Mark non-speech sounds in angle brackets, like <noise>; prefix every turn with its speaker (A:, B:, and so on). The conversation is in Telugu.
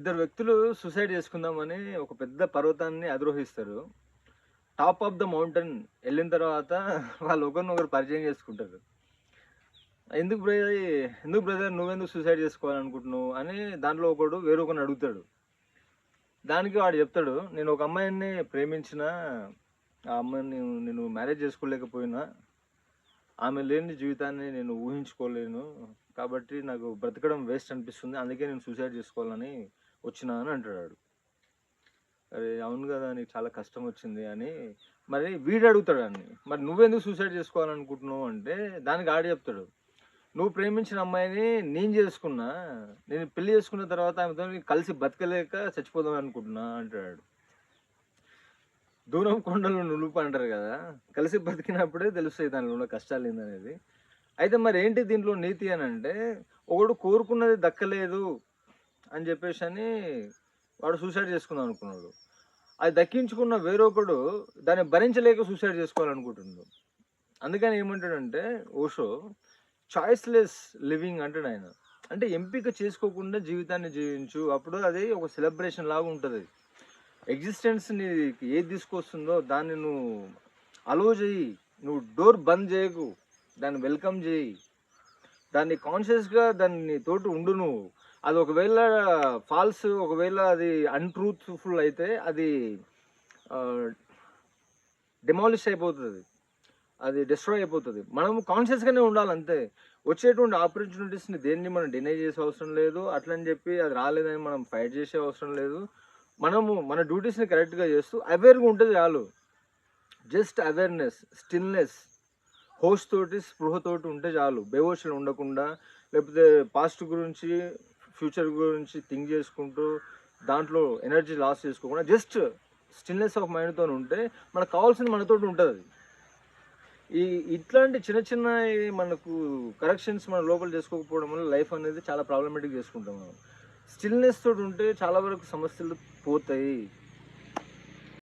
A: ఇద్దరు వ్యక్తులు సూసైడ్ చేసుకుందామని ఒక పెద్ద పర్వతాన్ని అధిరోహిస్తారు. టాప్ ఆఫ్ ద మౌంటైన్ వెళ్ళిన తర్వాత <laughs> వాళ్ళు ఒకరినొకరు పరిచయం చేసుకుంటారు. ఎందుకు బ్రదర్ ఎందుకు బ్రదర్ నువ్వెందుకు సూసైడ్ చేసుకోవాలనుకుంటున్నావు? అని దాంట్లో ఒకడు వేరొకరిని అడుగుతాడు. దానికి వాడు చెప్తాడు నేను ఒక అమ్మాయిని ప్రేమించిన ఆ అమ్మాయిని నేను మ్యారేజ్ చేసుకోలేకపోయినా ఆమె లేని జీవితాన్ని నేను ఊహించుకోలేను కాబట్టి నాకు బ్రతకడం వేస్ట్ అనిపిస్తుంది అందుకే నేను సూసైడ్ చేసుకోవాలని వచ్చినా అని అంటాడు అరే అవును కదా నీకు చాలా కష్టం వచ్చింది అని. మరి వీడు అడుగుతాడు అన్ని. మరి నువ్వెందుకు సూసైడ్ చేసుకోవాలనుకుంటున్నావు అంటే దానికి ఆడి చెప్తాడు. నువ్వు ప్రేమించిన అమ్మాయిని నేను చేసుకున్నా నేను పెళ్ళి చేసుకున్న తర్వాత ఆమెతో కలిసి బతకలేక చచ్చిపోదాం అనుకుంటున్నా అంటాడు దూరం కొండలు నులుపు అంటారు కదా కలిసి బతికినప్పుడే తెలుస్తాయి దానిలో ఉన్న కష్టాలు ఏందనేది. అయితే మరి ఏంటి దీంట్లో నీతి అని అంటే ఒకడు కోరుకున్నది దక్కలేదు అని చెప్పేసి అని వాడు సూసైడ్ చేసుకుందాం అనుకున్నాడు. అది దక్కించుకున్న వేరొకడు దాన్ని భరించలేక సూసైడ్ చేసుకోవాలనుకుంటున్నాడు. అందుకని ఏమంటాడంటే ఓషో చాయిస్లెస్ లివింగ్ అంటాడు ఆయన. అంటే ఎంపిక చేసుకోకుండా జీవితాన్ని జీవించు. అప్పుడు అది ఒక సెలబ్రేషన్ లాగా ఉంటుంది. ఎగ్జిస్టెన్స్ నీకు ఏది తీసుకొస్తుందో దాన్ని నువ్వు అలో చేయి. నువ్వు డోర్ బంద్ చేయకు. దాన్ని వెల్కమ్ చేయి. దాన్ని కాన్షియస్గా దాన్ని తోటి ఉండు నువ్వు. అది ఒకవేళ ఫాల్స్ ఒకవేళ అది అన్ట్రూత్ఫుల్ అయితే అది డిమాలిష్ అయిపోతుంది. అది డిస్ట్రాయ్ అయిపోతుంది. మనం కాన్షియస్గానే ఉండాలి అంతే. వచ్చేటువంటి ఆపర్చునిటీస్ని దేన్ని మనం డినై చేసే అవసరం లేదు. అట్లని చెప్పి అది రాలేదని మనం ఫైట్ చేసే అవసరం లేదు. మనము మన డ్యూటీస్ని కరెక్ట్గా చేస్తూ అవేర్గా ఉంటుంది చాలు. జస్ట్ అవేర్నెస్ స్టిల్నెస్ హోస్ట్ తోటి స్పృహతోటి ఉంటే చాలు. బేవోషలు ఉండకుండా లేకపోతే పాస్ట్ గురించి ఫ్యూచర్ గురించి థింక్ చేసుకుంటూ దాంట్లో ఎనర్జీ లాస్ చేసుకోకుండా జస్ట్ స్టిల్నెస్ ఆఫ్ మైండ్తో ఉంటే మనకు కావాల్సింది మనతోటి ఉంటుంది. ఈ ఇట్లాంటి చిన్న చిన్న మనకు కరెక్షన్స్ మన లోపల చేసుకోకపోవడం వల్ల లైఫ్ అనేది చాలా ప్రాబ్లమేటిక్ చేసుకుంటాం మనం. స్టిల్నెస్ తోటి ఉంటే చాలా వరకు సమస్యలు పోతాయి.